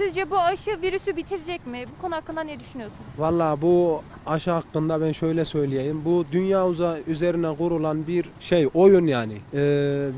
Sizce bu aşı virüsü bitirecek mi? Bu konu hakkında ne düşünüyorsunuz? Valla bu aşı hakkında ben şöyle söyleyeyim. Bu dünya uza üzerine kurulan bir şey, oyun yani. Ee,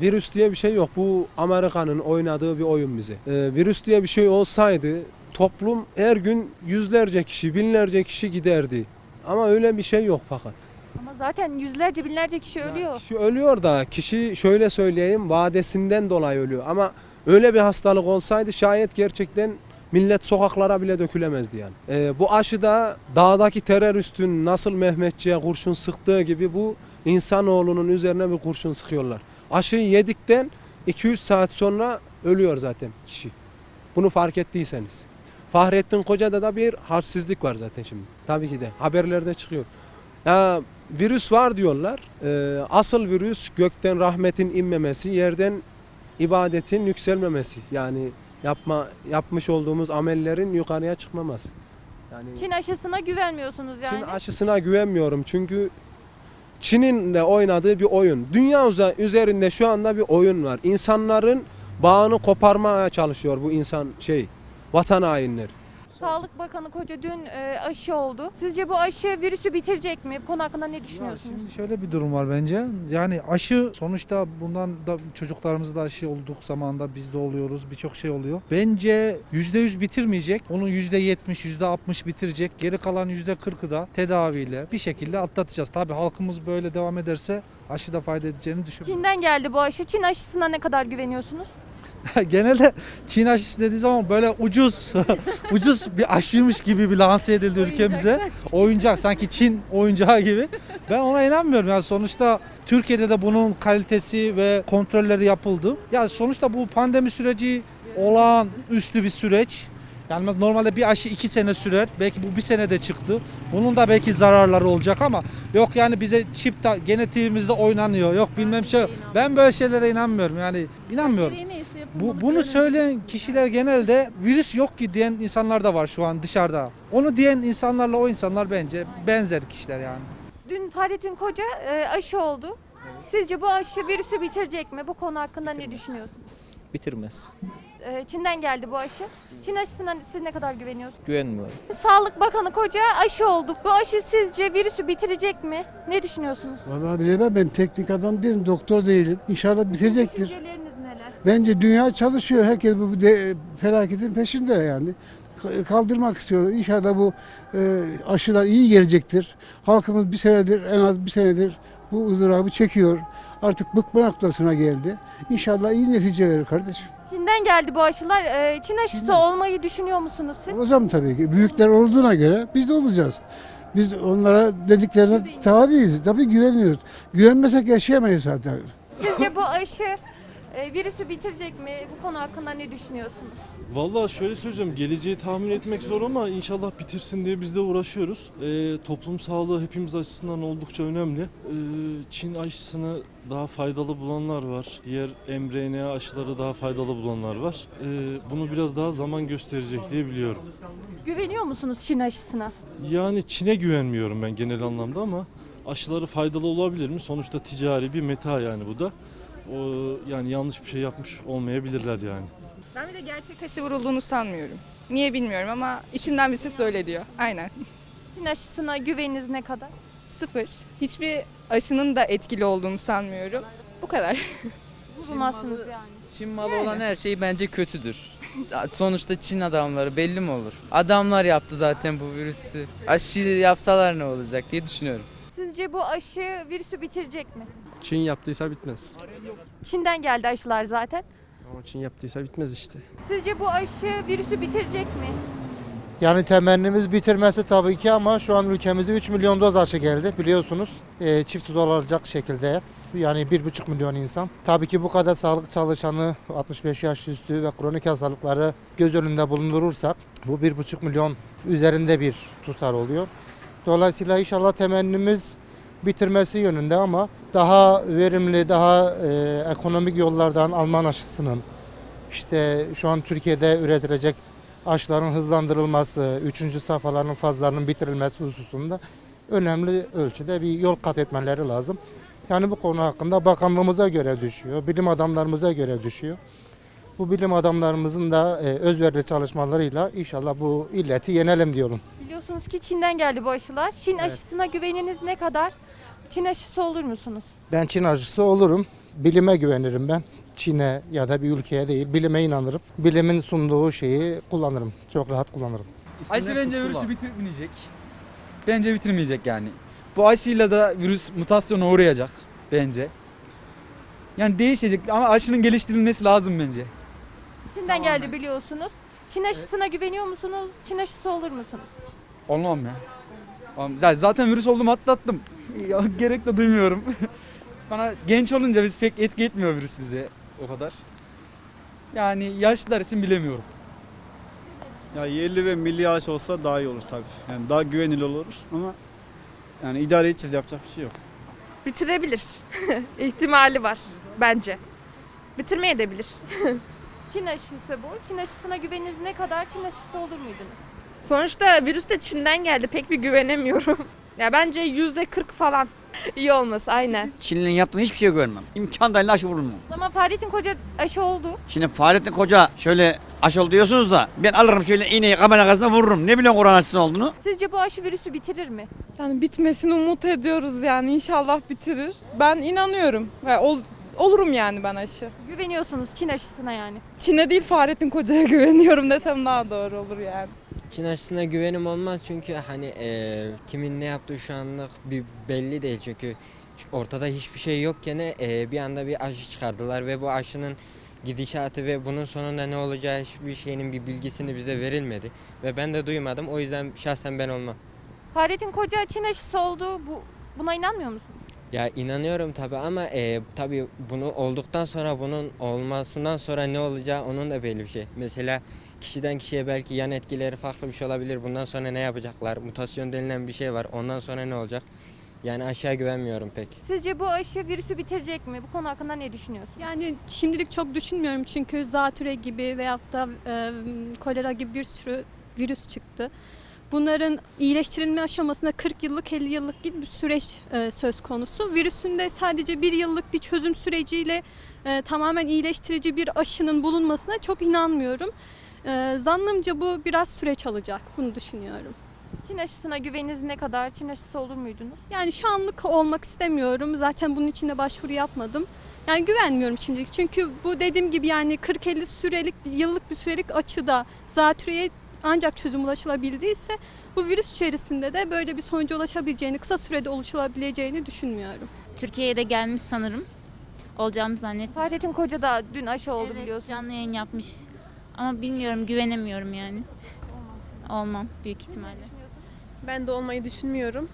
virüs diye bir şey yok. Bu Amerika'nın oynadığı bir oyun bize. Ee, virüs diye bir şey olsaydı toplum her gün yüzlerce kişi, binlerce kişi giderdi. Ama öyle bir şey yok fakat. Ama zaten yüzlerce binlerce kişi ölüyor. Kişi ölüyor da kişi şöyle söyleyeyim vadesinden dolayı ölüyor. Ama öyle bir hastalık olsaydı şayet gerçekten millet sokaklara bile dökülemezdi yani. Ee, bu aşıda dağdaki teröristün nasıl Mehmetçiğe kurşun sıktığı gibi bu insanoğlunun üzerine bir kurşun sıkıyorlar. Aşıyı yedikten 2-3 saat sonra ölüyor zaten kişi. Bunu fark ettiyseniz. Fahrettin Koca'da da bir harfsizlik var zaten şimdi. Tabii ki de haberlerde çıkıyor. Ya virüs var diyorlar. Ee, asıl virüs gökten rahmetin inmemesi, yerden ibadetin yükselmemesi. Yani yapma yapmış olduğumuz amellerin yukarıya çıkmaması. Yani Çin aşısına güvenmiyorsunuz yani. Çin aşısına güvenmiyorum çünkü Çin'in de oynadığı bir oyun. Dünya üzerinde şu anda bir oyun var. İnsanların bağını koparmaya çalışıyor bu insan şey vatan hainleri. Sağlık Bakanı Koca dün e, aşı oldu. Sizce bu aşı virüsü bitirecek mi? Bu konu hakkında ne düşünüyorsunuz? şimdi şöyle bir durum var bence. Yani aşı sonuçta bundan da çocuklarımız da aşı olduk zamanında biz de oluyoruz. Birçok şey oluyor. Bence %100 bitirmeyecek. Onun %70, %60 bitirecek. Geri kalan %40'ı da tedaviyle bir şekilde atlatacağız. Tabii halkımız böyle devam ederse aşı da fayda edeceğini düşünüyorum. Çin'den geldi bu aşı. Çin aşısına ne kadar güveniyorsunuz? Genelde Çin aşısı dediği zaman böyle ucuz ucuz bir aşıymış gibi bir lanse edildi ülkemize. Oyuncak sanki Çin oyuncağı gibi. Ben ona inanmıyorum. Yani sonuçta Türkiye'de de bunun kalitesi ve kontrolleri yapıldı. Ya sonuçta bu pandemi süreci olağan üstü bir süreç. Yani normalde bir aşı iki sene sürer. Belki bu bir senede çıktı. Bunun da belki zararları olacak ama yok yani bize çip ta, genetiğimizde oynanıyor. Yok bilmem şey. Ben böyle şeylere inanmıyorum. Yani inanmıyorum. Bu, bunu söyleyen kişiler genelde virüs yok ki diyen insanlar da var şu an dışarıda. Onu diyen insanlarla o insanlar bence benzer kişiler yani. Dün Fahrettin Koca e, aşı oldu. Sizce bu aşı virüsü bitirecek mi? Bu konu hakkında ne düşünüyorsunuz? bitirmez. E, Çin'den geldi bu aşı. Çin aşısına siz ne kadar güveniyorsunuz? Güvenmiyorum. Sağlık Bakanı Koca aşı oldu. Bu aşı sizce virüsü bitirecek mi? Ne düşünüyorsunuz? Vallahi bilemem ben teknik adam değilim, doktor değilim. İnşallah bitirecektir. Düşünceleriniz neler? Bence dünya çalışıyor. Herkes bu de, felaketin peşinde yani. Kaldırmak istiyor. İnşallah bu e, aşılar iyi gelecektir. Halkımız bir senedir, en az bir senedir bu ızdırabı çekiyor. Artık bıkma noktasına geldi. İnşallah iyi netice verir kardeşim. Çin'den geldi bu aşılar. E, Çin aşısı Çin'den. olmayı düşünüyor musunuz siz? Olacağım tabii ki. Büyükler olduğuna göre biz de olacağız. Biz onlara dediklerine tabiiz. Tabii güveniyoruz. Güvenmesek yaşayamayız zaten. Sizce bu aşı e, virüsü bitirecek mi? Bu konu hakkında ne düşünüyorsunuz? Vallahi şöyle söyleyeceğim, geleceği tahmin etmek zor ama inşallah bitirsin diye biz de uğraşıyoruz. Ee, toplum sağlığı hepimiz açısından oldukça önemli. Ee, Çin aşısını daha faydalı bulanlar var. Diğer mRNA aşıları daha faydalı bulanlar var. Ee, bunu biraz daha zaman gösterecek diye biliyorum. Güveniyor musunuz Çin aşısına? Yani Çin'e güvenmiyorum ben genel anlamda ama aşıları faydalı olabilir mi? Sonuçta ticari bir meta yani bu da. O, yani yanlış bir şey yapmış olmayabilirler yani. Ben bir de gerçek aşı vurulduğunu sanmıyorum. Niye bilmiyorum ama içimden bir ses öyle diyor. Aynen. Çin aşısına güveniniz ne kadar? Sıfır. Hiçbir aşının da etkili olduğunu sanmıyorum. Bu kadar. Vurulmazsınız yani. Çin malı olan her şey bence kötüdür. Sonuçta Çin adamları belli mi olur? Adamlar yaptı zaten bu virüsü. Aşı yapsalar ne olacak diye düşünüyorum. Sizce bu aşı virüsü bitirecek mi? Çin yaptıysa bitmez. Çin'den geldi aşılar zaten. Ama Çin yaptıysa bitmez işte. Sizce bu aşı virüsü bitirecek mi? Yani temennimiz bitirmesi tabii ki ama şu an ülkemizde 3 milyon doz aşı geldi biliyorsunuz. Ee, çift doz olacak şekilde. Yani 1,5 milyon insan. Tabii ki bu kadar sağlık çalışanı 65 yaş üstü ve kronik hastalıkları göz önünde bulundurursak bu 1,5 milyon üzerinde bir tutar oluyor. Dolayısıyla inşallah temennimiz bitirmesi yönünde ama daha verimli, daha e, ekonomik yollardan Alman aşısının işte şu an Türkiye'de üretilecek aşıların hızlandırılması, üçüncü safhaların fazlarının bitirilmesi hususunda önemli ölçüde bir yol kat etmeleri lazım. Yani bu konu hakkında bakanlığımıza göre düşüyor, bilim adamlarımıza göre düşüyor. Bu bilim adamlarımızın da e, özverili çalışmalarıyla inşallah bu illeti yenelim diyorum. Biliyorsunuz ki Çin'den geldi bu aşılar. Çin Evet. aşısına güveniniz ne kadar? Çin aşısı olur musunuz? Ben Çin aşısı olurum. Bilime güvenirim ben. Çin'e ya da bir ülkeye değil, bilime inanırım. Bilimin sunduğu şeyi kullanırım. Çok rahat kullanırım. Aşı bence virüsü bitirmeyecek. Bence bitirmeyecek yani. Bu aşıyla da virüs mutasyona uğrayacak bence. Yani değişecek ama aşının geliştirilmesi lazım bence. Çin'den geldi biliyorsunuz. Çin aşısına güveniyor musunuz? Çin aşısı olur musunuz? Olmam ya. Olmam. Ya Zaten virüs oldum atlattım. Ya, gerek de duymuyorum. Bana genç olunca biz pek etki etmiyor virüs bize o kadar. Yani yaşlılar için bilemiyorum. Ya yerli ve milli ağaç olsa daha iyi olur tabii. Yani daha güvenilir olur ama yani idare edeceğiz yapacak bir şey yok. Bitirebilir. İhtimali var bence. Bitirmeye de bilir. Çin aşısı bu. Çin aşısına güveniniz ne kadar? Çin aşısı olur muydunuz? Sonuçta virüs de Çin'den geldi. Pek bir güvenemiyorum. ya bence yüzde 40 falan iyi olması aynen. Çin'in yaptığı hiçbir şey görmem. İmkan dahilinde aşı vurulmam. Ama Fahrettin Koca aşı oldu. Şimdi Fahrettin Koca şöyle aşı oldu diyorsunuz da ben alırım şöyle iğneyi kamera arkasına vururum. Ne biliyorsun Kur'an aşısı olduğunu? Sizce bu aşı virüsü bitirir mi? Yani bitmesini umut ediyoruz yani inşallah bitirir. Ben inanıyorum. Ve ol- olurum yani ben aşı. Güveniyorsunuz Çin aşısına yani. Çin'e değil Fahrettin Koca'ya güveniyorum desem daha doğru olur yani. Çin aşısına güvenim olmaz çünkü hani eee, kimin ne yaptığı şu anlık bir belli değil çünkü ortada hiçbir şey yokken eee, bir anda bir aşı çıkardılar ve bu aşının gidişatı ve bunun sonunda ne olacağı hiçbir şeyinin bir bilgisini bize verilmedi ve ben de duymadım o yüzden şahsen ben olmam. Fahrettin Koca Çin aşısı oldu. Bu buna inanmıyor musunuz? Ya inanıyorum tabi ama eee tabi bunu olduktan sonra bunun olmasından sonra ne olacağı onun da belli bir şey. Mesela kişiden kişiye belki yan etkileri farklı bir şey olabilir. Bundan sonra ne yapacaklar? Mutasyon denilen bir şey var. Ondan sonra ne olacak? Yani aşağı güvenmiyorum pek. Sizce bu aşı virüsü bitirecek mi? Bu konu hakkında ne düşünüyorsunuz? Yani şimdilik çok düşünmüyorum çünkü zatüre gibi veyahut da e, kolera gibi bir sürü virüs çıktı. Bunların iyileştirilme aşamasında 40 yıllık 50 yıllık gibi bir süreç e, söz konusu. Virüsün de sadece bir yıllık bir çözüm süreciyle e, tamamen iyileştirici bir aşının bulunmasına çok inanmıyorum. E, zannımca bu biraz süreç alacak. Bunu düşünüyorum. Çin aşısına güveniniz ne kadar? Çin aşısı olur muydunuz? Yani şu anlık olmak istemiyorum. Zaten bunun için de başvuru yapmadım. Yani güvenmiyorum şimdilik. Çünkü bu dediğim gibi yani 40-50 sürelik, bir yıllık bir sürelik açıda zatürreye ancak çözüm ulaşılabildiyse bu virüs içerisinde de böyle bir sonuca ulaşabileceğini, kısa sürede ulaşılabileceğini düşünmüyorum. Türkiye'ye de gelmiş sanırım. Olacağımı zannetmiyorum. Fahrettin Koca da dün aşı oldu Evet, biliyorsunuz. Canlı yayın yapmış. Ama bilmiyorum, güvenemiyorum yani. Olmam büyük ihtimalle. Ben de olmayı düşünmüyorum.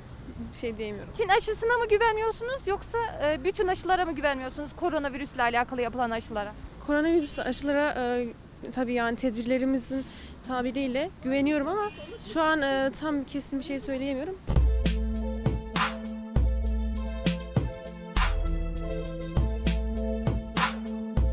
Bir şey diyemiyorum. Çin aşısına mı güvenmiyorsunuz yoksa e, bütün aşılara mı güvenmiyorsunuz? Koronavirüsle alakalı yapılan aşılara. Koronavirüs aşılara e, tabii yani tedbirlerimizin tabiriyle güveniyorum ama şu an e, tam kesin bir şey söyleyemiyorum.